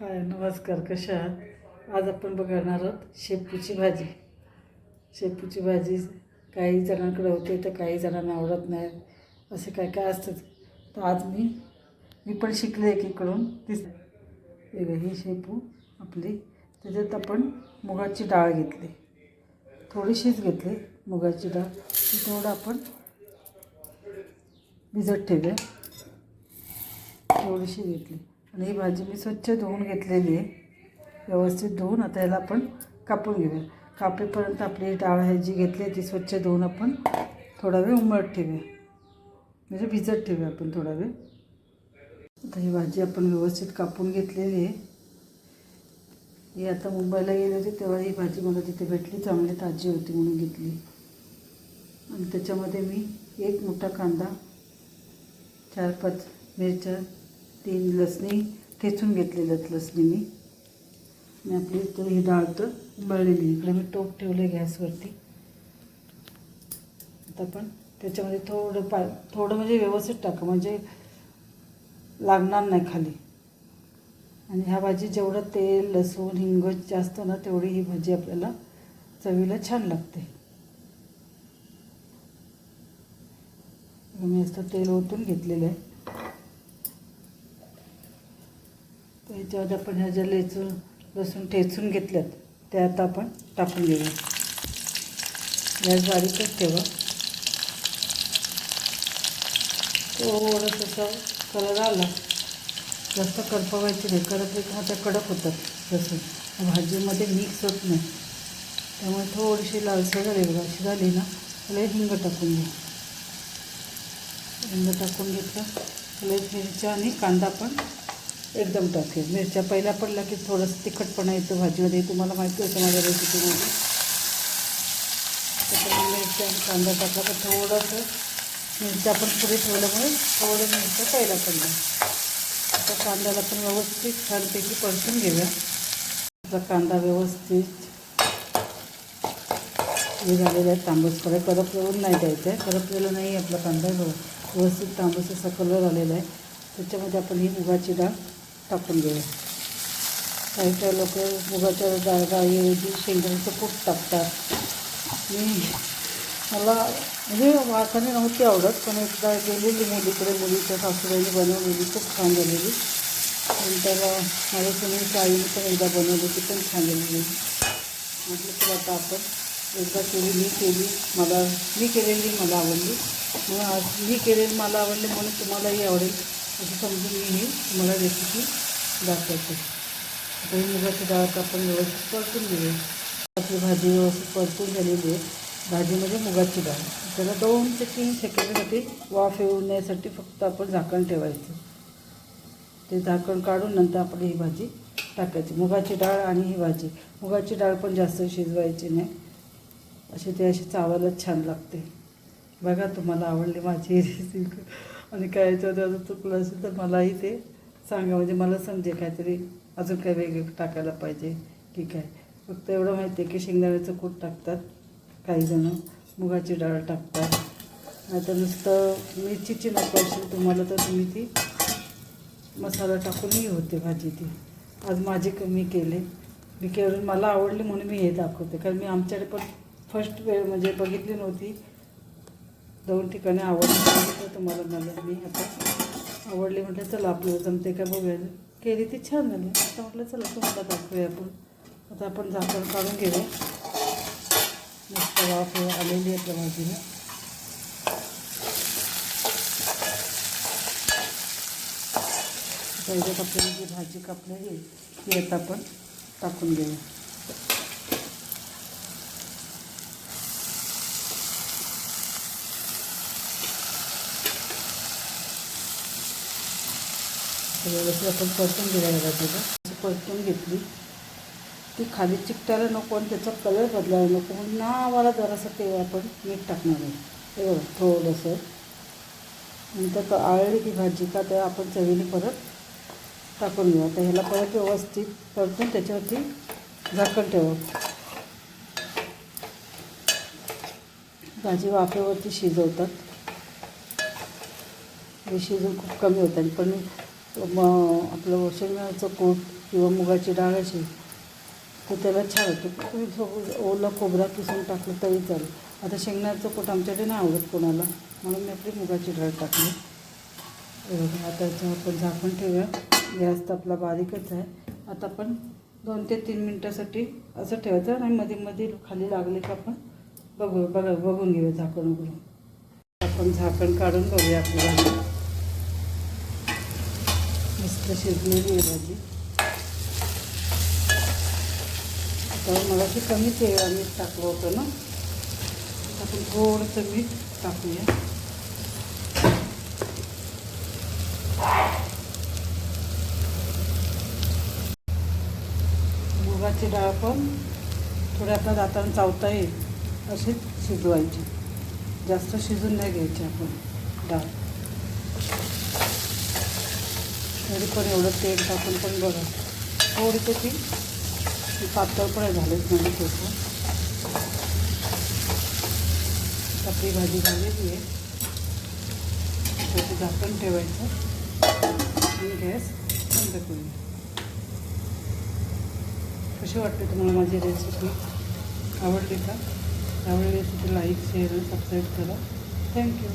हाय नमस्कार कशा आज आपण बघणार आहोत शेपूची भाजी. शेपूची भाजी काही जणांकडे होते तर काही जणांना आवडत नाही. असे काय काय असतं तर आज मी मी पण शिकले एकीकडून. तीच हे ही शेपू आपली. त्याच्यात आपण मुगाची डाळ घेतली. थोडीशीच घेतली मुगाची डाळ. ती तेवढं आपण भिजत ठेवूया. थोडीशी घेतली. आणि ही भाजी मी स्वच्छ धुवून घेतलेली आहे. व्यवस्थित धुवून आता याला आपण कापून घेऊया. कापेपर्यंत आपली डाळ आहे जी घेतली आहे ती स्वच्छ धुवून आपण थोडा वेळ उमळत ठेवूया. म्हणजे भिजत ठेवूया आपण थोडा वेळ. आता ही भाजी आपण व्यवस्थित कापून घेतलेली आहे. ही आता मुंबईला गेली होती तेव्हा ही भाजी मला तिथे भेटली. चांगली ताजी होती म्हणून घेतली. आणि त्याच्यामध्ये मी एक मोठा कांदा चार पाच मिरच्या तीन लसणी ठेचून घेतलेल्या आहेत लसणी मी आणि आपली तर ही डाळ तर उबळलेली इकडे मी टोप ठेवले गॅसवरती. आता पण त्याच्यामध्ये थोडं पा थोडं म्हणजे व्यवस्थित टाका म्हणजे लागणार नाही खाली. आणि ह्या भाजी जेवढं तेल लसूण हिंग जास्त ना तेवढी ही भाजी आपल्याला चवीला छान लागते. मी असं तेल ओतून घेतलेलं आहे. तर आपण ह्या ज्या लेचून लसूण ठेचून घेतल्यात. त्या आता आपण टाकून घेऊया गॅस बारीकच ठेवा. थोडंसं असा कलर आला जास्त करपवायची नाही. करपले की त्या कडक होतात लसूण. भाजीमध्ये मिक्स होत नाही. त्यामुळे थोडीशी लालसर झाली बघा. अशी झाली ना त्याला हिंग टाकून घ्या. हिंग टाकून घेतलं. त्याला मिरच्या आणि कांदा पण एकदम टाकेल मिरच्या पहिल्या पडल्या की थोडंसं तिखटपणा येतो भाजीमध्ये. तुम्हाला माहिती होतं माझ्या रेसिपीमध्ये त्याच्यामुळे मिरच्या कांदा टाकला तर थोडंसं मिरच्या आपण पुढे ठेवल्यामुळे थोडं मिरच्या पहिल्या पडल्या. आता कांद्याला पण व्यवस्थित छानपैकी परतून घेऊया. आपला कांदा व्यवस्थित. हे झालेलं आहे. तांबूसकडे करपलेलं नाही द्यायचं आहे. करपलेलं नाही आपला कांदा. व्यवस्थित तांबूस असा कलर आलेला आहे. त्याच्यामध्ये आपण ही मुगाची डाळ टाकून देऊ. काही काही लोक मुगाच्या डाळ डाळीऐवजी शेंगदाण्याचं कूट टाकतात. मी मला म्हणजे वासाने नव्हती आवडत पण एकदा गेलेली मुलीकडे मुलीच्या सासूबाईने बनवलेली खूप छान झालेली. नंतर माझ्या सुनीच्या आईने पण एकदा बनवली ती पण छान झालेली. म्हटलं तर आता आपण एकदा केली मी केली मला मी केलेली मला आवडली. म्हणून आज मी केलेली मला आवडली म्हणून तुम्हालाही आवडेल. असं समजून मी ही तुम्हाला रेसिपी दाखवते. आता ही मुगाची डाळ आपण व्यवस्थित परतून घेऊया. आपली भाजी व्यवस्थित परतून झालेली आहे. भाजीमध्ये मुगाची डाळ. त्याला दोन ते तीन सेकंदासाठी वाफ येऊ नयेसाठी फक्त आपण झाकण ठेवायचं. ते झाकण काढून नंतर आपण ही भाजी टाकायची. मुगाची डाळ आणि ही भाजी. मुगाची डाळ पण जास्त शिजवायची नाही. अशी ते अशी चावायला छान लागते. बघा तुम्हाला आवडली माझी रेसिपी आणि काय याच्यामध्ये चुकलं असेल तर मलाही ते सांगा. म्हणजे मला समजे काहीतरी अजून काय वेगळं टाकायला पाहिजे की काय. फक्त एवढं माहिती आहे की शेंगदाण्याचं कूट टाकतात काहीजणं मुगाची डाळ टाकतात. नाहीतर नुसतं मिरचीची नको असेल तुम्हाला तर तुम्ही ती मसाला टाकूनही होते भाजी ती. आज माझी कमी केले. मी केवळ मला आवडली म्हणून मी हे दाखवते. कारण मी आमच्याकडे पण फर्स्ट वेळ म्हणजे बघितली नव्हती. दोन ठिकाणी आवडली तुम्हाला मला मी आता आवडली म्हटलं चला आपल्याला जमते का बघायला केली ती छान झाली. आता म्हटलं चला तुम्हाला दाखवूया आपण. आता आपण झाकण काढून घेऊया. मस्त वाफ आलेली आहे आपल्या भाजीला आता आपल्याला जी भाजी कापलेली आहे ती आता आपण टाकून घेऊया. व्यवस्थित आपण परतून घ्यायला पाहिजे परतून घेतली. ती खाली चिकटायला नको आणि त्याचा कलर बदलायला नको म्हणून नावाला जरासं ते आपण मीठ टाकणार आहे. हे थोडंसं. नंतर तर आळली ती भाजी का तर आपण चवीने परत टाकून घेऊ. आता ह्याला परत व्यवस्थित परतून त्याच्यावरती झाकण ठेवू. भाजी वाफेवरती शिजवतात. हे शिजून खूप कमी होतात पण मग आपलं शेंगदाण्याचं कूट किंवा मुगाची डाळ अशी तर त्याला छान होतं. तुम्ही ओलं खोबरा किसून टाकलं तरी चालेल. आता शेंगदाण्याचं कूट आमच्याकडे नाही आवडत कोणाला म्हणून मी आपली मुगाची डाळ टाकली. आता याचं आपण झाकण ठेवूया. गॅस तर आपला बारीकच आहे. आता आपण दोन ते तीन मिनटासाठी असं ठेवायचं आणि मध्ये मध्ये खाली लागले का आपण बघू बघा बघून घेऊया झाकण उघडून आपण झाकण काढून बघूया आपल्याला. मस्त शिजलेली आहे भाजी. आता ते कमी तेल मीठ टाकलं होतं ना. आपण थोडंसं मीठ टाकूया. मुगाची डाळ पण थोड्या आपल्या दातानं चावता येईल अशी शिजवायची. जास्त शिजून नाही घ्यायची आपण डाळ. तरी पण एवढं तेल टाकून पण बघा थोडी तर ती पातळ पण झालेच नाही म्हणजे थोडं आपली भाजी झालेली आहे. त्याचं झाकण ठेवायचं. आणि गॅस बंद करूया कशी वाटते तुम्हाला माझी रेसिपी आवडली का? आवडली रेसिपी लाईक शेअर आणि सबस्क्राईब करा. Thank you